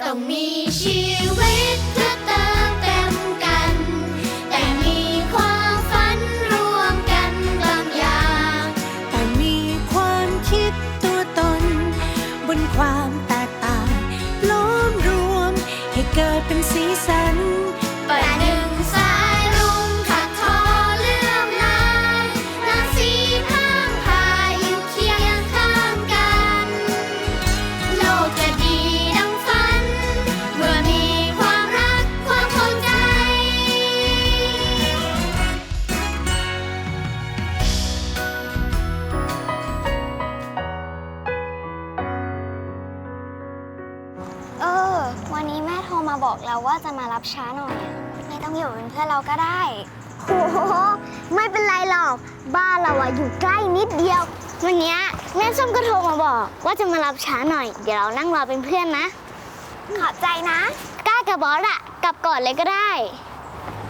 ต้องมีชีวิตเพื่อเติมเต็มกัน แต่มีความฝันร่วมกันบางอย่าง แต่มีความคิดตัวตน บนความแตกต่างล้อมรวม ให้เกิดเป็นสีสันประหนึ่ ว่าจะมารับช้าหน่อยอะไม่ต้องอยู่เป็นเพื่อนเราก็ได้โหไม่เป็นไรหรอก บ้านเราอะอยู่ใกล้นิดเดียว วันเนี้ยแม่ส้มก็โทรมาบอก ว่าจะมารับช้าหน่อย เดี๋ยวเรานั่งรอเป็นเพื่อนนะ ขอบใจนะกล้ากับบอสอะกลับก่อนเลยก็ได้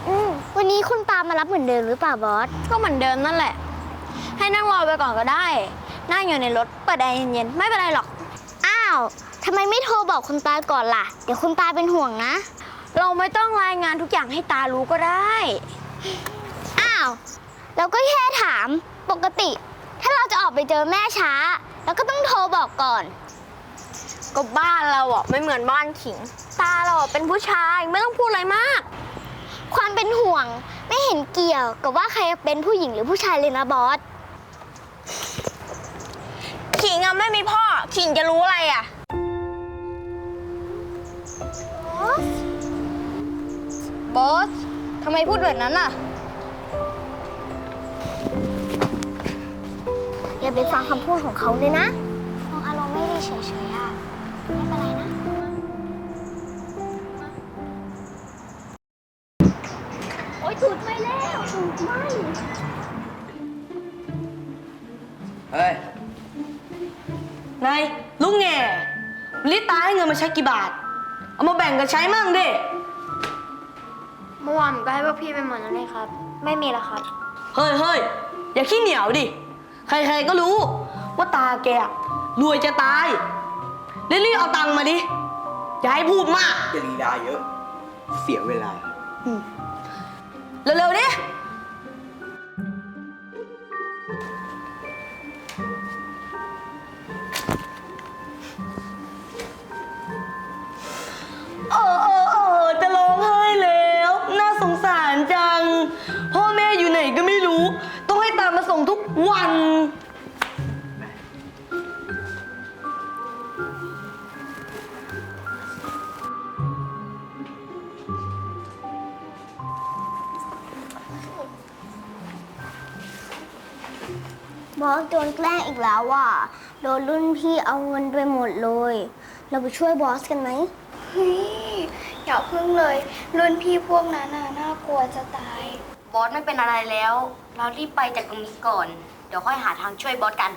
อืมวันนี้คุณปามารับเหมือนเดิมหรือเปล่าบอส ก็เหมือนเดิมนั่นแหละ ให้นั่งรอไปก่อนก็ได้ นั่งอยู่ในรถเปิดแอร์เย็นๆ ไม่เป็นไรหรอก อ้าวทำไมไม่โทรบอกคุณตาก่อนล่ะ เดี๋ยวคุณตาเป็นห่วงนะ เราไม่ต้องรายงานทุกอย่างให้ตารู้ก็ได้ อ้าวเราก็แค่ถาม ปกติ ถ้าเราจะออกไปเจอแม่ช้าเราก็ต้องโทรบอกก่อน ก็บ้านเราอะไม่เหมือนบ้านขิง ตาเราอะเป็นผู้ชายไม่ต้องพูดอะไรมาก ความเป็นห่วงไม่เห็นเกี่ยวกับว่าใครเป็นผู้หญิงหรือผู้ชายเลยนะบอส ขิงอะไม่มีพ่อ ขิงจะรู้อะไรอะ มพูดแบบนั้นอะ อย่าไปฟังคำพูดของเขาเลยนะน้องอารมณ์ไม่ดีเฉยๆอะไม่เป็นไรนะ โอ๊ยถูดไปแล้วถูดไม่เฮ้ย นายลุงแง่ลิตาให้เงินมาใช้กี่บาท เอามาแบ่งกันใช้มั่งดิเมื่อวานผมก็ให้พวกพี่ไปหมดแล้วนี่ครับ ไม่มีแล้วครับ เฮ้ยเฮ้ยอย่าขี้เหนียวดิ ใครๆก็รู้ ว่าตาแกอะรวยจะตายรีบๆเอาตังค์มาดิ อย่าให้พูดมาก จะลีลาเยอะ เสียเวลาเร็ วัน บอสโดนแกล้งอีกแล้วว่ะ โดนรุ่นพี่เอาเงินไปหมดเลย เราไปช่วยบอสกันไหม เฮ้ยอย่าพึ่งเลย รุ่นพี่พวกนั้นน่ะน่ากลัวจะตาย บอสไม่เป็นอะไรแล้ว เรารีบไปจากตรงนี้ก่อน เดี๋ยวค่อยหาทางช่วยบอสกัน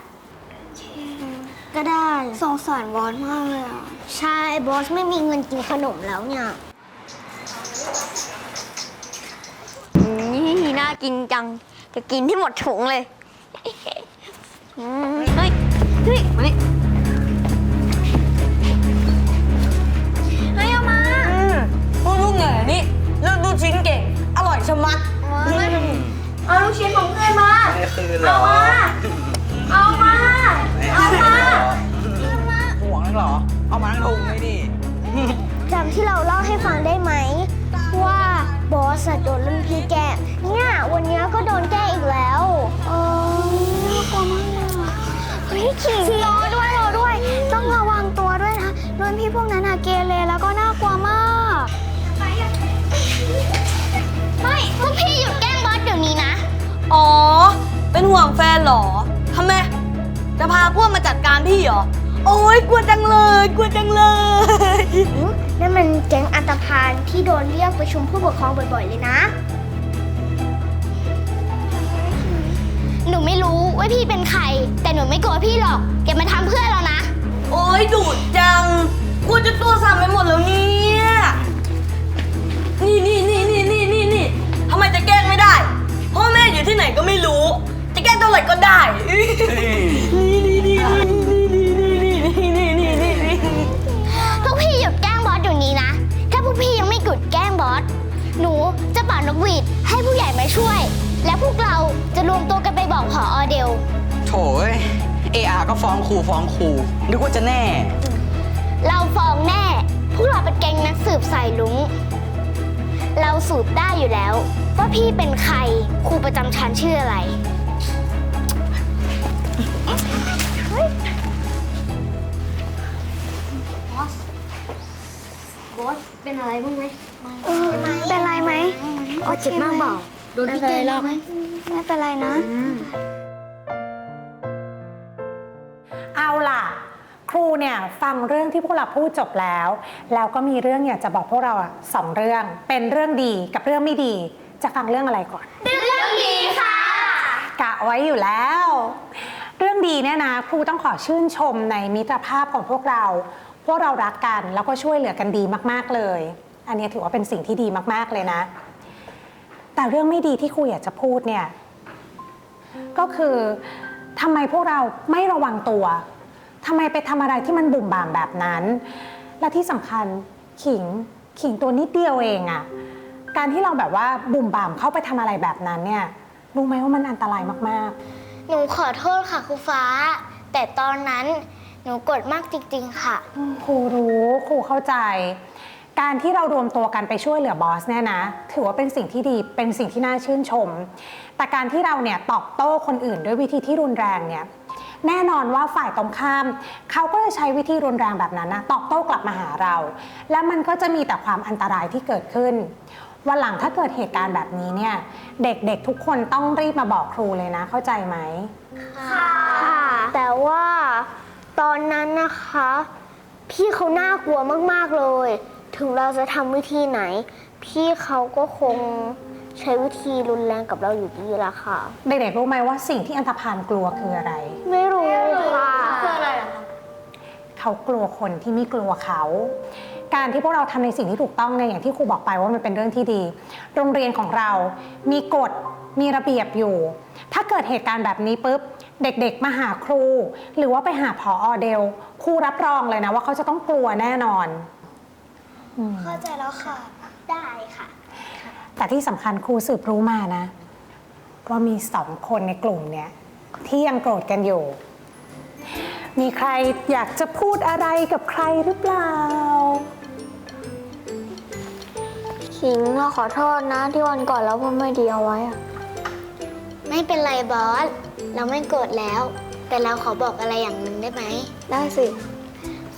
ก็ได้สงสารบอสมากเลยอะ ใช่บอสไม่มีเงินกินขนมแล้วเนี่ย นี่น่ากินจัง จะกินที่หมดถุงเลย อืมเฮ้ย เฮ้ยมานี่ จำที่เราเล่าให้ฟังได้ไหม ว่าบอสอะโดนรุ่นพี่แกล้งเนี่ยวันเนี้ยก็โดนแกล้งอีกแล้วเออน่ากลัวมากเลยอะเฮ้ยขิงรอด้วยรอด้วย ต้องระวังตัวด้วยนะรุ่นพี่พวกนั้นอะเกเรแล้วก็น่ากลัวมากไม่พวกพี่หยุดแกล้งบอสเดี๋ยวนี้นะ อ๋อ เป็นห่วงแฟนเหรอทำไม จะพาพวกมาจัดการพี่เหรอ โอ้ยกลัวจังเลย กลัวจังเลย นั่นมันแก๊งอันตพานที่โดนเรียกประชุมผู้ปกครองบ่อยๆเลยนะ หนูไม่รู้ว่าพี่เป็นใคร แต่หนูไม่โกรธพี่หรอก แกมาทำเพื่อนเรานะ โอ้ยดูดจังกลัวจะตัวสั่นไปหมดแล้วเนี่ย นี่นี่นี่นี่นี่นี่นี่ทำไมจะแกล้งไม่ได้ พ่อแม่อยู่ที่ไหนก็ไม่รู้ จะแกล้งเท่าไหร่ก็ได้ นี่นี่นี่นี่ นกหวีดให้ผู้ใหญ่มาช่วย และพวกเราจะรวมตัวกันไปบอกผออเดล โถยเออาก็ฟ้องครูฟ้องครูนึกว่าจะแน่ เราฟ้องแน่ พวกเราเป็นแก๊งนักสืบสายลุงเราสืบได้อยู่แล้ว ว่าพี่เป็นใครครูประจำชั้นชื่ออะไร บอสเป็นอะไรบ้างไหมเอ โอ้เจ็บมากเปล่าโดนพี่แกล้งไหมไม่เป็นไรนะ เอาล่ะ ครูเนี่ยฟังเรื่องที่พวกเราพูดจบแล้ว แล้วก็มีเรื่องอยากจะบอกพวกเราอะสองเรื่อง เป็นเรื่องดีกับเรื่องไม่ดี จะฟังเรื่องอะไรก่อน เรื่องดีค่ะ กะไว้อยู่แล้ว เรื่องดีเนี่ยนะครูต้องขอชื่นชมในมิตรภาพของพวกเรา พวกเรารักกันแล้วก็ช่วยเหลือกันดีมาก ๆเลย อันนี้ถือว่าเป็นสิ่งที่ดีมากๆเลยนะ แต่เรื่องไม่ดีที่ครูอยากจะพูดเนี่ย ก็คือทำไมพวกเราไม่ระวังตัวทำไมไปทำอะไรที่มันบุ่มบ่ามแบบนั้น และที่สำคัญขิงขิงตัวนิดเดียวเองอะการที่เราแบบว่าบุ่มบ่ามเข้าไปทำอะไรแบบนั้นเนี่ยรู้ไหมว่ามันอันตรายมากหนูขอโทษค่ะครูฟ้า แต่ตอนนั้นหนูกดมากจริงๆค่ะ ๆ ครูรู้ครูเข้าใจ การที่เรารวมตัวกันไปช่วยเหลือบอสเนี่ยนะถือว่าเป็นสิ่งที่ดีเป็นสิ่งที่น่าชื่นชม แต่การที่เราเนี่ยตอบโต้คนอื่นด้วยวิธีที่รุนแรงเนี่ยแน่นอนว่าฝ่ายตรงข้าม เขาก็จะใช้วิธีรุนแรงแบบนั้นนะตอบโต้กลับมาหาเรา และมันก็จะมีแต่ความอันตรายที่เกิดขึ้นวันหลังถ้าเกิดเหตุการณ์แบบนี้เนี่ย เด็กๆทุกคนต้องรีบมาบอกครูเลยนะ เข้าใจไหมค่ะ แต่ว่าตอนนั้นนะคะ พี่เขาน่ากลัวมากๆเลย ถึงเราจะทำวิธีไหน พี่เขาก็คงใช้วิธีรุนแรงกับเราอยู่ดีละค่ะ เด็กๆรู้ไหมว่าสิ่งที่อันธพาลกลัวคืออะไร ไม่รู้ค่ะ คืออะไรเขากลัวคนที่ไม่กลัวเขา การที่พวกเราทำในสิ่งที่ถูกต้องเนี่ยอย่างที่ครูบอกไปว่ามันเป็นเรื่องที่ดี โรงเรียนของเรา มีกฎ มีระเบียบอยู่ ถ้าเกิดเหตุการณ์แบบนี้ปุ๊บ เด็กๆ มาหาครู หรือว่าไปหาพออเดล ครูรับรองเลยนะว่าเขาจะต้องกลัวแน่นอน เข้าใจแล้วค่ะ ได้ค่ะ แต่ที่สำคัญครูสืบรู้มานะ ว่ามีสองคนในกลุ่มเนี่ย ที่ยังโกรธกันอยู่ มีใครอยากจะพูดอะไรกับใครหรือเปล่า ขิงเราขอโทษนะที่วันก่อนเราพูดไม่ดีเอาไว้อะไม่เป็นไรบอส เราไม่โกรธแล้ว แต่เราขอบอกอะไรอย่างหนึ่งได้ไหม ได้สิ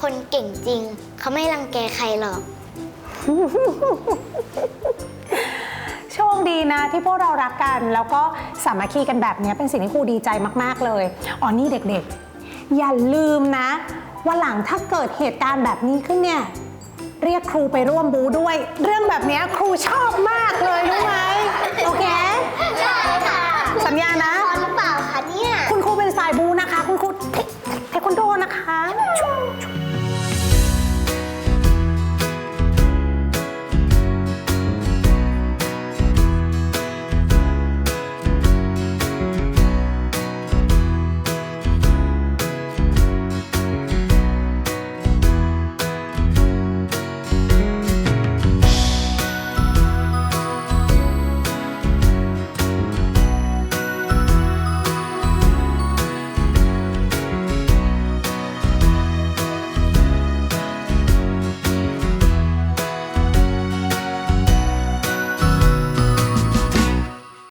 คนเก่งจริง เขาไม่รังแกใครหรอก โชคดีนะที่พวกเรารักกัน แล้วก็สามัคคีกันแบบนี้เป็นสิ่งที่ครูดีใจมากๆเลยอ๋อนี่เด็กๆ อย่าลืมนะว่าหลังถ้าเกิดเหตุการณ์แบบนี้ขึ้นเนี่ย เรียกครูไปร่วมบูด้วย เรื่องแบบนี้ครูชอบมากเลยรู้ไหมโอเคใช่ค่ะสัญญานะ